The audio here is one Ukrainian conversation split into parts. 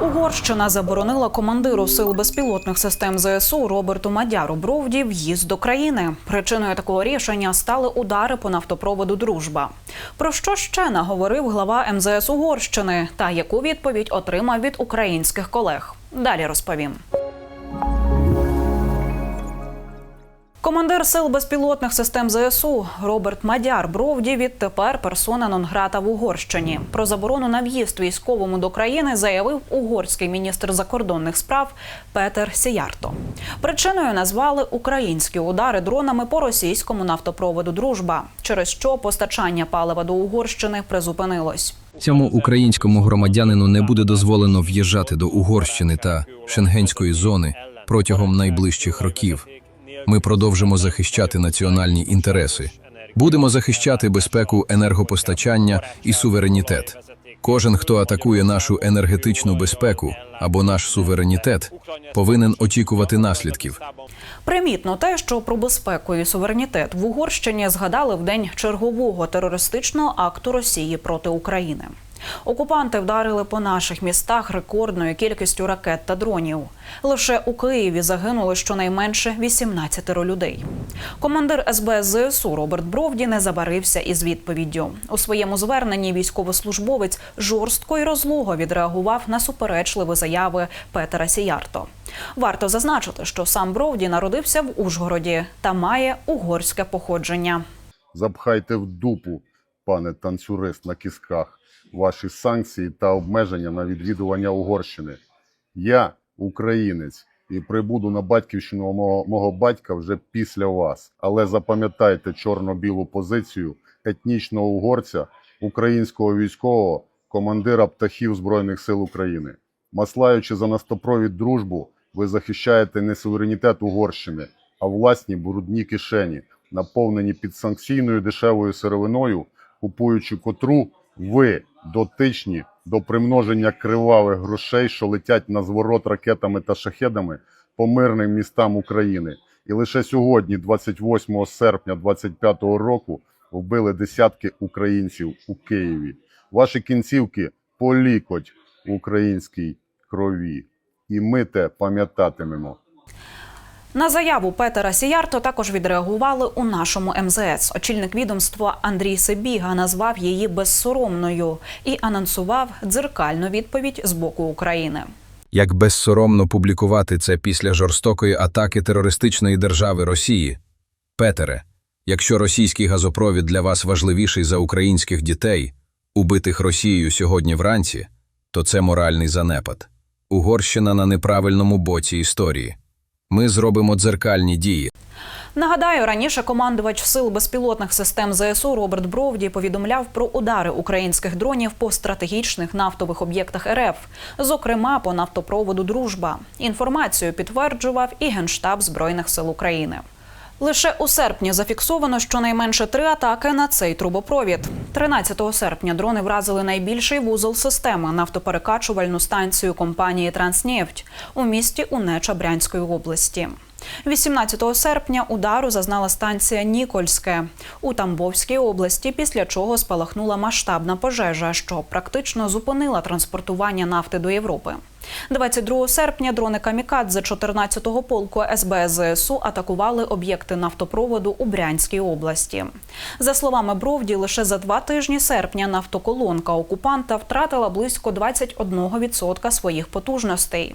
Угорщина заборонила командиру сил безпілотних систем ЗСУ Роберту Мадяру Бровді в'їзд до країни. Причиною такого рішення стали удари по нафтопроводу Дружба. Про що ще наговорив глава МЗС Угорщини та яку відповідь отримав від українських колег? Далі розповім. Командир сил безпілотних систем ЗСУ Роберт Мадяр Бровді відтепер персона нон-грата в Угорщині. Про заборону на в'їзд військовому до країни заявив угорський міністр закордонних справ Петер Сіярто. Причиною назвали українські удари дронами по російському нафтопроводу Дружба, через що постачання палива до Угорщини призупинилось. Цьому українському громадянину не буде дозволено в'їжджати до Угорщини та Шенгенської зони протягом найближчих років. Ми продовжимо захищати національні інтереси. Будемо захищати безпеку енергопостачання і суверенітет. Кожен, хто атакує нашу енергетичну безпеку або наш суверенітет, повинен очікувати наслідків. Примітно те, що про безпеку і суверенітет в Угорщині згадали в день чергового терористичного акту Росії проти України. Окупанти вдарили по наших містах рекордною кількістю ракет та дронів. Лише у Києві загинули щонайменше 18 людей. Командир СБ ЗСУ Роберт Бровді не забарився із відповіддю. У своєму зверненні військовослужбовець жорстко і розлого відреагував на суперечливі заяви Петера Сіярто. Варто зазначити, що сам Бровді народився в Ужгороді та має угорське походження. Запхайте в дупу, пане танцюрист на кісках, ваші санкції та обмеження на відвідування Угорщини. Я українець і прибуду на батьківщину мого, мого батька вже після вас. Але запам'ятайте чорно-білу позицію етнічного угорця, українського військового, командира птахів Збройних сил України. Маслаючи за нафтопровід дружбу, ви захищаєте не суверенітет Угорщини, а власні брудні кишені, наповнені підсанкційною дешевою сировиною, купуючи котру ви дотичні до примноження кривавих грошей, що летять на зворот ракетами та шахедами по мирним містам України. І лише сьогодні, 28 серпня 2025 року, вбили десятки українців у Києві. Ваші кінцівки по лікоть в українській крові. І ми те пам'ятатимемо. На заяву Петера Сіярто також відреагували у нашому МЗС. Очільник відомства Андрій Себіга назвав її безсоромною і анонсував дзеркальну відповідь з боку України. Як безсоромно публікувати це після жорстокої атаки терористичної держави Росії? Петере, якщо російський газопровід для вас важливіший за українських дітей, убитих Росією сьогодні вранці, то це моральний занепад. Угорщина на неправильному боці історії. Ми зробимо дзеркальні дії. Нагадаю, раніше командувач сил безпілотних систем ЗСУ Роберт Бровді повідомляв про удари українських дронів по стратегічних нафтових об'єктах РФ, зокрема по нафтопроводу Дружба. Інформацію підтверджував і Генштаб Збройних сил України. Лише у серпні зафіксовано щонайменше три атаки на цей трубопровід. 13 серпня дрони вразили найбільший вузол системи нафтоперекачувальну станцію компанії Транснефть у місті Унеча Брянської області. 18 серпня удару зазнала станція Нікольське у Тамбовській області, після чого спалахнула масштабна пожежа, що практично зупинила транспортування нафти до Європи. 22 серпня дрони Камікадзе 14-го полку СБ ЗСУ атакували об'єкти нафтопроводу у Брянській області. За словами Бровді, лише за два тижні серпня нафтоколонка окупанта втратила близько 21% своїх потужностей.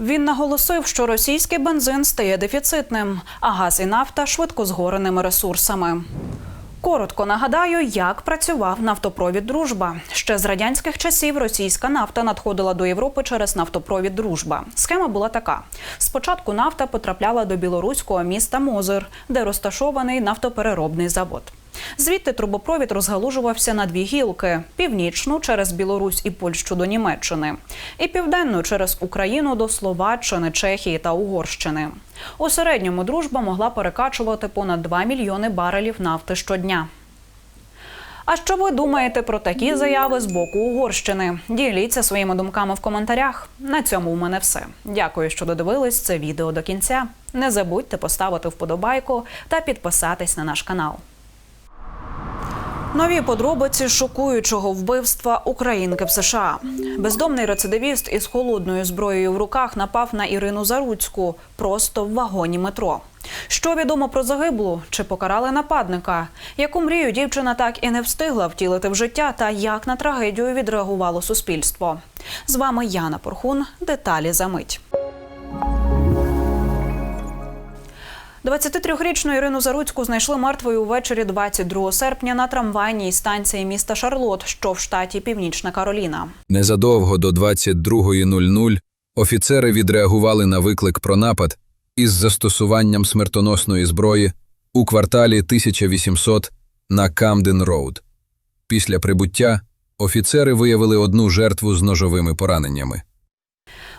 Він наголосив, що російський бензин стає дефіцитним, а газ і нафта швидкозгореними ресурсами. Коротко нагадаю, як працював нафтопровід Дружба. Ще з радянських часів російська нафта надходила до Європи через нафтопровід Дружба. Схема була така: спочатку нафта потрапляла до білоруського міста Мозир, де розташований нафтопереробний завод. Звідти трубопровід розгалужувався на дві гілки: північну через Білорусь і Польщу до Німеччини, і південну через Україну до Словаччини, Чехії та Угорщини. У середньому дружба могла перекачувати понад 2 мільйони барелів нафти щодня. А що ви думаєте про такі заяви з боку Угорщини? Діліться своїми думками в коментарях. На цьому у мене все. Дякую, що додивились це відео до кінця. Не забудьте поставити вподобайку та підписатись на наш канал. Нові подробиці шокуючого вбивства українки в США. Бездомний рецидивіст із холодною зброєю в руках напав на Ірину Заруцьку просто в вагоні метро. Що відомо про загиблу? Чи покарали нападника? Яку мрію дівчина так і не встигла втілити в життя, та як на трагедію відреагувало суспільство? З вами Яна Порхун. Деталі за мить. 23-річну Ірину Заруцьку знайшли мертвою увечері 22 серпня на трамвайній станції міста Шарлот, що в штаті Північна Кароліна. Незадовго до 22.00 офіцери відреагували на виклик про напад із застосуванням смертоносної зброї у кварталі 1800 на Камден Роуд. Після прибуття офіцери виявили одну жертву з ножовими пораненнями.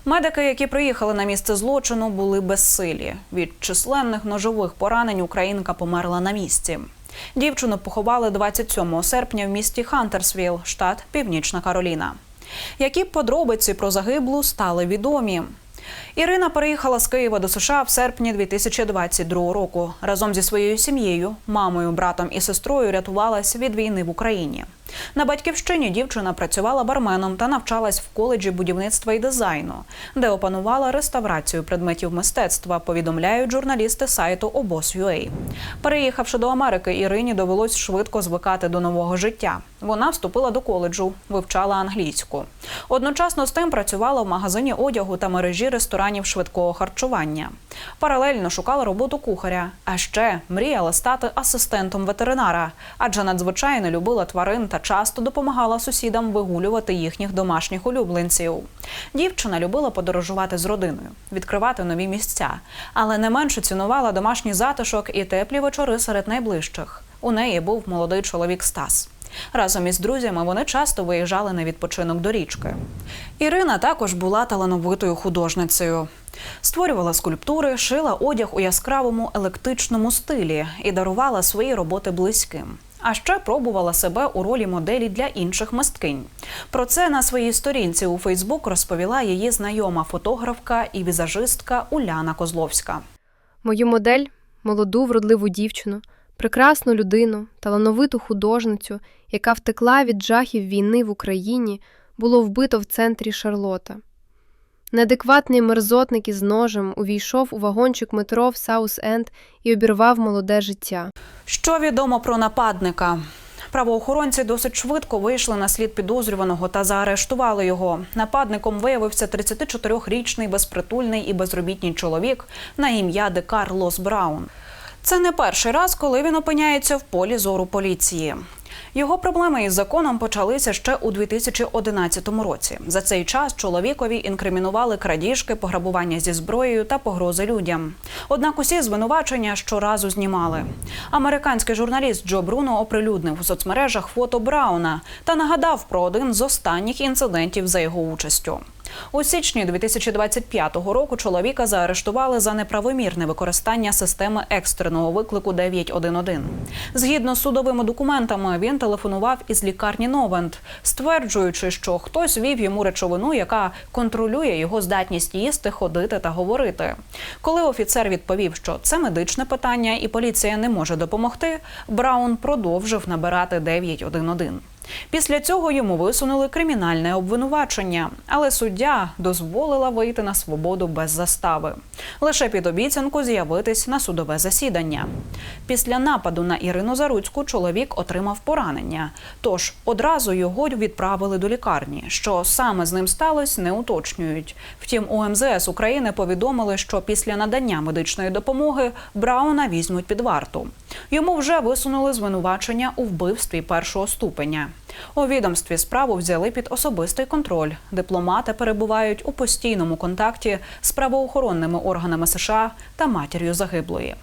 Медики, які приїхали на місце злочину, були безсилі. Від численних ножових поранень українка померла на місці. Дівчину поховали 27 серпня в місті Хантерсвіл, штат Північна Кароліна. Які подробиці про загиблу стали відомі? Ірина переїхала з Києва до США в серпні 2022 року. Разом зі своєю сім'єю, мамою, братом і сестрою рятувалась від війни в Україні. На батьківщині дівчина працювала барменом та навчалась в коледжі будівництва і дизайну, де опанувала реставрацію предметів мистецтва. Повідомляють журналісти сайту Обос.ua. Переїхавши до Америки, Ірині довелось швидко звикати до нового життя. Вона вступила до коледжу, вивчала англійську. Одночасно з тим працювала в магазині одягу та мережі ресторанів швидкого харчування. Паралельно шукала роботу кухаря, а ще мріяла стати асистентом ветеринара, адже надзвичайно любила тварин та часто допомагала сусідам вигулювати їхніх домашніх улюбленців. Дівчина любила подорожувати з родиною, відкривати нові місця, але не менше цінувала домашній затишок і теплі вечори серед найближчих. У неї був молодий чоловік Стас. Разом із друзями вони часто виїжджали на відпочинок до річки. Ірина також була талановитою художницею. Створювала скульптури, шила одяг у яскравому електичному стилі і дарувала свої роботи близьким. А ще пробувала себе у ролі моделі для інших мисткинь. Про це на своїй сторінці у Фейсбук розповіла її знайома фотографка і візажистка Уляна Козловська. Мою модель молоду, вродливу дівчину, прекрасну людину, талановиту художницю, яка втекла від жахів війни в Україні, було вбито в центрі Шарлота. Неадекватний мерзотник із ножем увійшов у вагончик метро в Саус-Енд і обірвав молоде життя. Що відомо про нападника? Правоохоронці досить швидко вийшли на слід підозрюваного та заарештували його. Нападником виявився 34-річний безпритульний і безробітний чоловік на ім'я Декар Лос Браун. Це не перший раз, коли він опиняється в полі зору поліції. Його проблеми із законом почалися ще у 2011 році. За цей час чоловікові інкримінували крадіжки, пограбування зі зброєю та погрози людям. Однак усі звинувачення щоразу знімали. Американський журналіст Джо Бруно оприлюднив у соцмережах фото Брауна та нагадав про один з останніх інцидентів за його участю. У січні 2025 року чоловіка заарештували за неправомірне використання системи екстреного виклику 911. Згідно з судовими документами, він телефонував із лікарні Новент, стверджуючи, що хтось вів йому речовину, яка контролює його здатність їсти, ходити та говорити. Коли офіцер відповів, що це медичне питання і поліція не може допомогти, Браун продовжив набирати 911. Після цього йому висунули кримінальне обвинувачення, але суддя дозволила вийти на свободу без застави. Лише під обіцянку з'явитись на судове засідання. Після нападу на Ірину Заруцьку чоловік отримав поранення. Тож одразу його відправили до лікарні. Що саме з ним сталося, не уточнюють. Втім, у МЗС України повідомили, що після надання медичної допомоги Брауна візьмуть під варту. Йому вже висунули звинувачення у вбивстві першого ступеня. У відомстві справу взяли під особистий контроль. Дипломати перебувають у постійному контакті з правоохоронними органами США та матір'ю загиблої.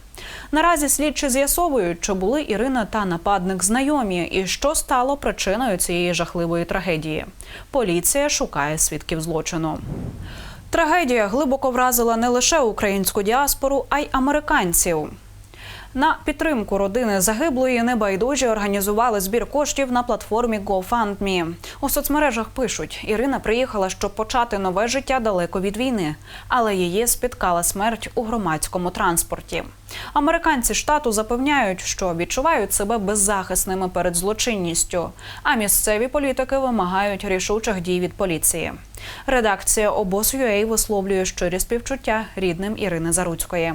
Наразі слідчі з'ясовують, чи були Ірина та нападник знайомі, і що стало причиною цієї жахливої трагедії. Поліція шукає свідків злочину. Трагедія глибоко вразила не лише українську діаспору, а й американців. На підтримку родини загиблої небайдужі організували збір коштів на платформі GoFundMe. У соцмережах пишуть: Ірина приїхала, щоб почати нове життя далеко від війни, але її спіткала смерть у громадському транспорті. Американці штату запевняють, що відчувають себе беззахисними перед злочинністю, а місцеві політики вимагають рішучих дій від поліції. Редакція обоз.ua висловлює щирі співчуття рідним Ірини Заруцької.